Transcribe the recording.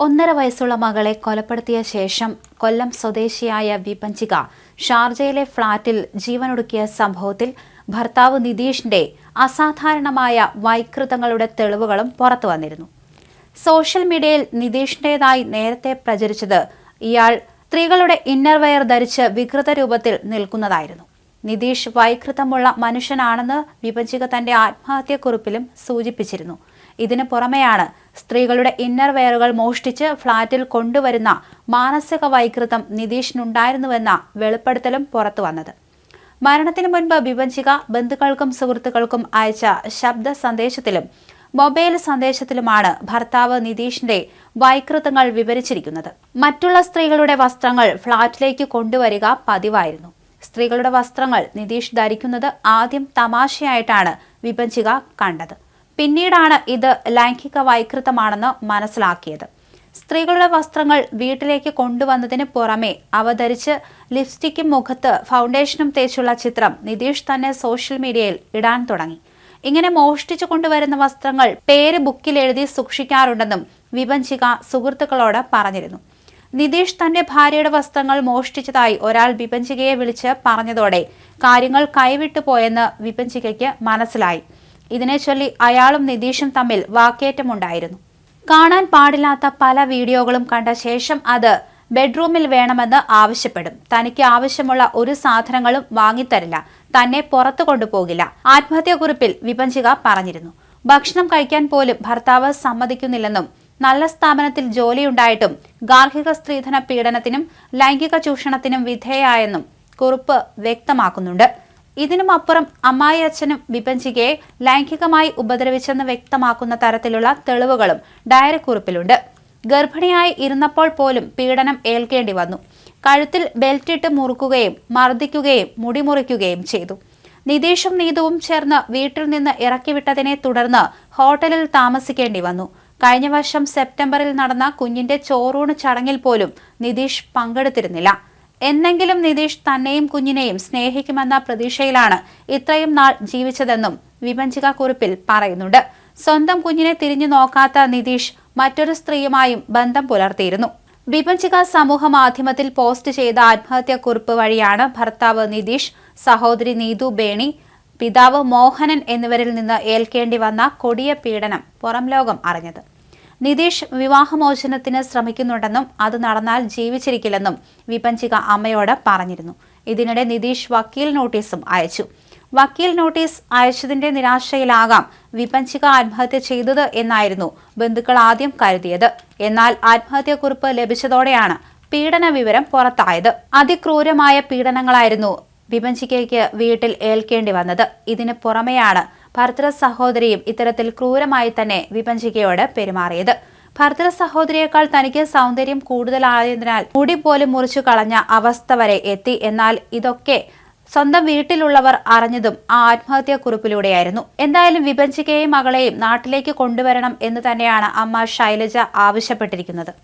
ഒന്നര വയസ്സുള്ള മകളെ കൊലപ്പെടുത്തിയ ശേഷം കൊല്ലം സ്വദേശിയായ വിപഞ്ചിക ഷാർജയിലെ ഫ്ളാറ്റിൽ ജീവനൊടുക്കിയ സംഭവത്തിൽ ഭർത്താവ് നിതീഷിന്റെ അസാധാരണമായ വൈകൃതങ്ങളുടെ തെളിവുകളും പുറത്തു വന്നിരുന്നു. സോഷ്യൽ മീഡിയയിൽ നിതീഷിന്റേതായി നേരത്തെ പ്രചരിച്ചത് ഇയാൾ സ്ത്രീകളുടെ ഇന്നർവെയർ ധരിച്ച് വികൃത രൂപത്തിൽ നിൽക്കുന്നതായിരുന്നു. നിതീഷ് വൈകൃതമുള്ള മനുഷ്യനാണെന്ന് വിഭജിക തന്റെ ആത്മഹത്യക്കുറിപ്പിലും സൂചിപ്പിച്ചിരുന്നു. ഇതിനു പുറമെയാണ് സ്ത്രീകളുടെ ഇന്നർ വെയറുകൾ മോഷ്ടിച്ച് ഫ്ളാറ്റിൽ കൊണ്ടുവരുന്ന മാനസിക വൈകൃതം നിതീഷിനുണ്ടായിരുന്നുവെന്ന വെളിപ്പെടുത്തലും പുറത്തു വന്നത്. മരണത്തിന് മുൻപ് വിഭജിക ബന്ധുക്കൾക്കും സുഹൃത്തുക്കൾക്കും അയച്ച ശബ്ദ സന്ദേശത്തിലും മൊബൈൽ സന്ദേശത്തിലുമാണ് ഭർത്താവ് നിതീഷിന്റെ വൈകൃതങ്ങൾ വിവരിച്ചിരിക്കുന്നത്. മറ്റുള്ള സ്ത്രീകളുടെ വസ്ത്രങ്ങൾ ഫ്ളാറ്റിലേക്ക് കൊണ്ടുവരിക പതിവായിരുന്നു. സ്ത്രീകളുടെ വസ്ത്രങ്ങൾ നിതീഷ് ധരിക്കുന്നത് ആദ്യം തമാശയായിട്ടാണ് വിഭജിക കണ്ടത്. പിന്നീടാണ് ഇത് ലൈംഗിക വൈകൃതമാണെന്ന് മനസ്സിലാക്കിയത്. സ്ത്രീകളുടെ വസ്ത്രങ്ങൾ വീട്ടിലേക്ക് കൊണ്ടുവന്നതിന് പുറമെ അവ ധരിച്ച് ലിപ്സ്റ്റിക്കും മുഖത്ത് ഫൗണ്ടേഷനും തേച്ചുള്ള ചിത്രം നിതീഷ് തന്നെ സോഷ്യൽ മീഡിയയിൽ ഇടാൻ തുടങ്ങി. ഇങ്ങനെ മോഷ്ടിച്ചു കൊണ്ടുവരുന്ന വസ്ത്രങ്ങൾ പേര് ബുക്കിൽ എഴുതി സൂക്ഷിക്കാറുണ്ടെന്നും വിഭജിക സുഹൃത്തുക്കളോട് പറഞ്ഞിരുന്നു. നിതീഷ് തന്റെ ഭാര്യയുടെ വസ്ത്രങ്ങൾ മോഷ്ടിച്ചതായി ഒരാൾ വിപഞ്ചികയെ വിളിച്ച് പറഞ്ഞതോടെ കാര്യങ്ങൾ കൈവിട്ടു പോയെന്ന് വിപഞ്ചികയ്ക്ക് മനസ്സിലായി. ഇതിനെ ചൊല്ലി അയാളും നിതീഷും തമ്മിൽ വാക്കേറ്റമുണ്ടായിരുന്നു. കാണാൻ പാടില്ലാത്ത പല വീഡിയോകളും കണ്ട ശേഷം അത് ബെഡ്റൂമിൽ വേണമെന്ന് ആവശ്യപ്പെടും. തനിക്ക് ആവശ്യമുള്ള ഒരു സാധനങ്ങളും വാങ്ങിത്തരില്ല. തന്നെ പുറത്തു കൊണ്ടുപോകില്ല. ആത്മഹത്യാക്കുറിപ്പിൽ വിപഞ്ചിക പറഞ്ഞിരുന്നു. ഭക്ഷണം കഴിക്കാൻ പോലും ഭർത്താവ് സമ്മതിക്കുന്നില്ലെന്നും നല്ല സ്ഥാപനത്തിൽ ജോലിയുണ്ടായിട്ടും ഗാർഹിക സ്ത്രീധന പീഡനത്തിനും ലൈംഗിക ചൂഷണത്തിനും വിധേയായെന്നും കുറിപ്പ് വ്യക്തമാക്കുന്നുണ്ട്. ഇതിനും അപ്പുറം അമ്മായി അച്ഛനും വിപഞ്ചികയെ ലൈംഗികമായി ഉപദ്രവിച്ചെന്ന് വ്യക്തമാക്കുന്ന തരത്തിലുള്ള തെളിവുകളും ഡയറി കുറിപ്പിലുണ്ട്. ഗർഭിണിയായി ഇരുന്നപ്പോൾ പോലും പീഡനം ഏൽക്കേണ്ടി വന്നു. കഴുത്തിൽ ബെൽറ്റിട്ട് മുറുക്കുകയും മർദ്ദിക്കുകയും മുടിമുറിക്കുകയും ചെയ്തു. നിതീഷും നീതുവും ചേർന്ന് വീട്ടിൽ നിന്ന് ഇറക്കിവിട്ടതിനെ തുടർന്ന് ഹോട്ടലിൽ താമസിക്കേണ്ടി വന്നു. കഴിഞ്ഞ വർഷം സെപ്റ്റംബറിൽ നടന്ന കുഞ്ഞിന്റെ ചോറൂണ് ചടങ്ങിൽ പോലും നിതീഷ് പങ്കെടുത്തിരുന്നില്ല. എന്നെങ്കിലും നിതീഷ് തന്നെയും കുഞ്ഞിനെയും സ്നേഹിക്കുമെന്ന പ്രതീക്ഷയിലാണ് ഇത്രയും നാൾ ജീവിച്ചതെന്നും വിഭജിക കുറിപ്പിൽ പറയുന്നുണ്ട്. സ്വന്തം കുഞ്ഞിനെ തിരിഞ്ഞു നോക്കാത്ത നിതീഷ് മറ്റൊരു സ്ത്രീയുമായും ബന്ധം പുലർത്തിയിരുന്നു. വിഭജിക സമൂഹ മാധ്യമത്തിൽ പോസ്റ്റ് ചെയ്ത ആത്മഹത്യാക്കുറിപ്പ് വഴിയാണ് ഭർത്താവ് നിതീഷ് സഹോദരി നീതു ബേണി പിതാവ് മോഹനൻ എന്നിവരിൽ നിന്ന് ഏൽക്കേണ്ടി വന്ന കൊടിയ പീഡനം പുറം ലോകം അറിഞ്ഞത്. നിതീഷ് വിവാഹമോചനത്തിന് ശ്രമിക്കുന്നുണ്ടെന്നും അത് നടന്നാൽ ജീവിച്ചിരിക്കില്ലെന്നും വിപഞ്ചിക അമ്മയോട് പറഞ്ഞിരുന്നു. ഇതിനിടെ നിതീഷ് വക്കീൽ നോട്ടീസും അയച്ചു. വക്കീൽ നോട്ടീസ് അയച്ചതിന്റെ നിരാശയിലാകാം വിപഞ്ചിക ആത്മഹത്യ ചെയ്തത് എന്നായിരുന്നു ബന്ധുക്കൾ ആദ്യം കരുതിയത്. എന്നാൽ ആത്മഹത്യാക്കുറിപ്പ് ലഭിച്ചതോടെയാണ് പീഡന വിവരം പുറത്തായത്. അതിക്രൂരമായ പീഡനങ്ങളായിരുന്നു വിപഞ്ചികയ്ക്ക് വീട്ടിൽ ഏൽക്കേണ്ടി വന്നത്. ഇതിന് പുറമെയാണ് ഭർത്തൃ സഹോദരിയും ഇത്തരത്തിൽ ക്രൂരമായി തന്നെ വിപഞ്ചികയോട് പെരുമാറിയത്. ഭർത്തൃ സഹോദരിയേക്കാൾ തനിക്ക് സൗന്ദര്യം കൂടുതലായതിനാൽ മുടി പോലും മുറിച്ചു കളഞ്ഞ അവസ്ഥ വരെ എത്തി. എന്നാൽ ഇതൊക്കെ സ്വന്തം വീട്ടിലുള്ളവർ അറിഞ്ഞതും ആ ആത്മഹത്യാക്കുറിപ്പിലൂടെയായിരുന്നു. എന്തായാലും വിഭജിക്കയും മകളെയും നാട്ടിലേക്ക് കൊണ്ടുവരണം എന്ന് തന്നെയാണ് അമ്മ ശൈലജ ആവശ്യപ്പെട്ടിരിക്കുന്നത്.